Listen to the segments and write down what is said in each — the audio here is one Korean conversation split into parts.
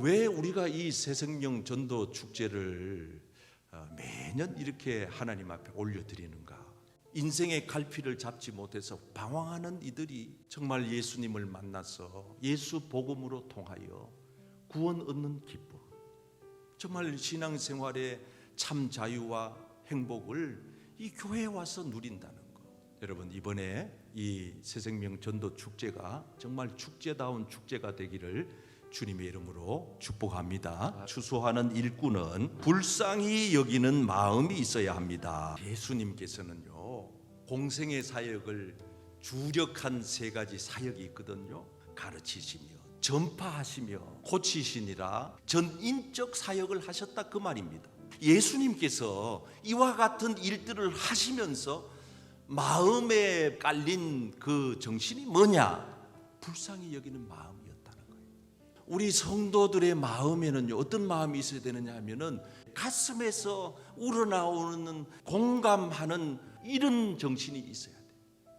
왜 우리가 이 새생명 전도 축제를 어, 매년 이렇게 하나님 앞에 올려드리는가? 인생의 갈피를 잡지 못해서 방황하는 이들이 정말 예수님을 만나서 예수 복음으로 통하여 구원 얻는 기쁨. 정말 신앙생활의 참 자유와 행복을 이 교회에 와서 누린다는 거. 여러분 이번에 이 새생명 전도 축제가 정말 축제다운 축제가 되기를 주님의 이름으로 축복합니다. 추수하는 일꾼은 불쌍히 여기는 마음이 있어야 합니다. 예수님께서는요 공생의 사역을 주력한 세 가지 사역이 있거든요. 가르치시며 전파하시며 고치시니라 전인적 사역을 하셨다 그 말입니다. 예수님께서 이와 같은 일들을 하시면서 마음에 깔린 그 정신이 뭐냐? 불쌍히 여기는 거예요. 우리 성도들의 마음에는요 어떤 마음이 있어야 되느냐 하면은 가슴에서 우러나오는 공감하는 이런 정신이 있어야 돼.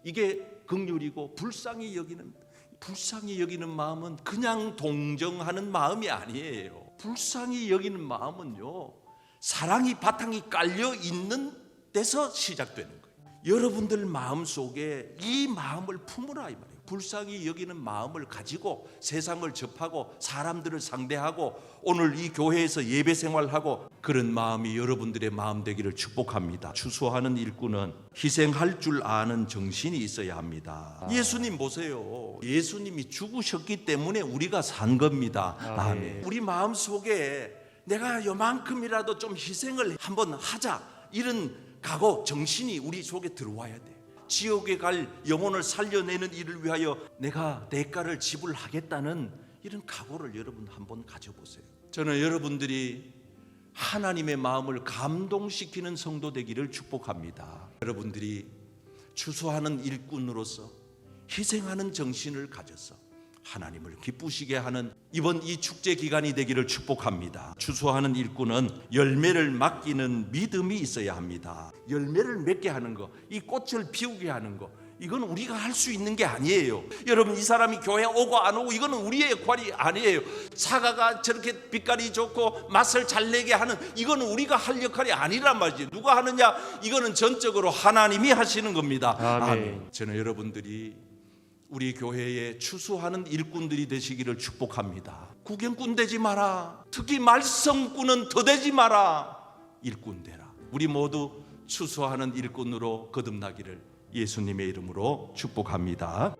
이게 긍휼이고 불쌍히 여기는 불쌍히 여기는 마음은 그냥 동정하는 마음이 아니에요. 불쌍히 여기는 마음은요 사랑이 바탕이 깔려 있는 데서 시작되는 거예요. 여러분들 마음 속에 이 마음을 품으라 이 말이에요. 불쌍히 여기는 마음을 가지고 세상을 접하고 사람들을 상대하고 오늘 이 교회에서 예배 생활하고 그런 마음이 여러분들의 마음 되기를 축복합니다. 추수하는 일꾼은 희생할 줄 아는 정신이 있어야 합니다. 예수님 보세요. 예수님이 죽으셨기 때문에 우리가 산 겁니다. 아 멘. 우리 마음 속에 내가 요만큼이라도 좀 희생을 한번 하자 이런 각오 정신이 우리 속에 들어와야 돼. 지옥에 갈 영혼을 살려내는 일을 위하여 내가 대가를 지불하겠다는 이런 각오를 여러분 한번 가져보세요. 저는 여러분들이 하나님의 마음을 감동시키는 성도 되기를 축복합니다. 여러분들이 추수하는 일꾼으로서 희생하는 정신을 가져서 하나님을 기쁘시게 하는 이번 이 축제 기간이 되기를 축복합니다. 추수하는 일꾼은 열매를 맡기는 믿음이 있어야 합니다. 열매를 맺게 하는 거, 이 꽃을 피우게 하는 거, 이건 우리가 할 수 있는 게 아니에요. 여러분 이 사람이 교회 오고 안 오고 이거는 우리의 역할이 아니에요. 사과가 저렇게 빛깔이 좋고 맛을 잘 내게 하는 이거는 우리가 할 역할이 아니란 말이지. 누가 하느냐? 이거는 전적으로 하나님이 하시는 겁니다. 아멘. 저는 여러분들이 우리 교회에 추수하는 일꾼들이 되시기를 축복합니다. 구경꾼 되지 마라. 특히 말썽꾼은 더 되지 마라. 일꾼 되라. 우리 모두 추수하는 일꾼으로 거듭나기를 예수님의 이름으로 축복합니다.